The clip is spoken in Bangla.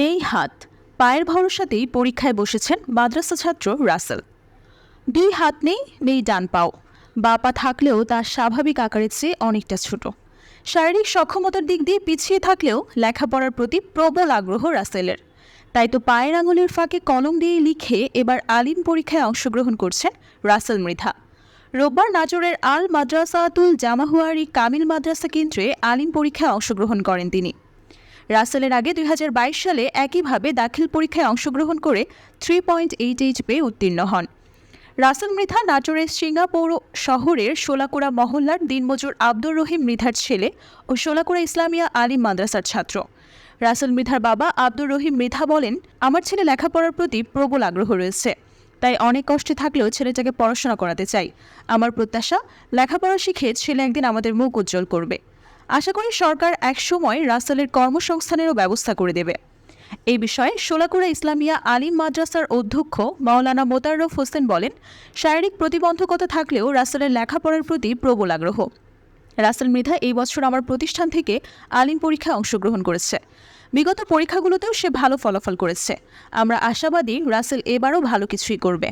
নেই হাত। পায়ের ভরসাতেই পরীক্ষায় বসেছেন মাদ্রাসা ছাত্র রাসেল। দুই হাত নেই নেই ডান পাও। বা পা থাকলেও তার স্বাভাবিক আকারের চেয়ে অনেকটা ছোট। শারীরিক সক্ষমতার দিক দিয়ে পিছিয়ে থাকলেও লেখাপড়ার প্রতি প্রবল আগ্রহ রাসেলের। তাই তো পায়ের আঙুলের ফাঁকে কলম দিয়ে লিখে এবার আলিম পরীক্ষায় অংশগ্রহণ করছেন রাসেল মৃধা। রোববার নাজরের আল মাদ্রাসাতুল জামাহুয়ারি কামিল মাদ্রাসা কেন্দ্রে আলিম পরীক্ষায় অংশগ্রহণ করেন তিনি। রাসেলের আগে দুই হাজার বাইশ সালে একইভাবে দাখিল পরীক্ষায় অংশগ্রহণ করে থ্রি পয়েন্ট এইট এইচ পেয়ে উত্তীর্ণ হন। রাসেল মৃধা নাটোরের সিঙ্গাপৌর শহরের শোলাকুড়া মহল্লার দিনমজুর আব্দুর রহিম মৃধার ছেলে ও শোলাকুড়া ইসলামিয়া আলিম মাদ্রাসার ছাত্র। রাসেল মৃধার বাবা আব্দুর রহিম মৃধা বলেন, আমার ছেলে লেখাপড়ার প্রতি প্রবল আগ্রহ রয়েছে, তাই অনেক কষ্টে থাকলেও ছেলেটাকে পড়াশোনা করাতে চাই। আমার প্রত্যাশা, লেখাপড়া শিখে ছেলে একদিন আমাদের মুখ উজ্জ্বল করবে। আশা করি সরকার একসময় রাসেলের কর্মসংস্থানেরও ব্যবস্থা করে দেবে। এই বিষয়ে শোলাকুড়া ইসলামিয়া আলিম মাদ্রাসার অধ্যক্ষ মাওলানা মোতাররফ হোসেন বলেন, শারীরিক প্রতিবন্ধকতা থাকলেও রাসেলের লেখাপড়ার প্রতি প্রবল আগ্রহ। রাসেল মৃধা এই বছর আমার প্রতিষ্ঠান থেকে আলিম পরীক্ষায় অংশগ্রহণ করেছে। বিগত পরীক্ষাগুলোতেও সে ভালো ফলাফল করেছে। আমরা আশাবাদী রাসেল এবারও ভালো কিছুই করবে।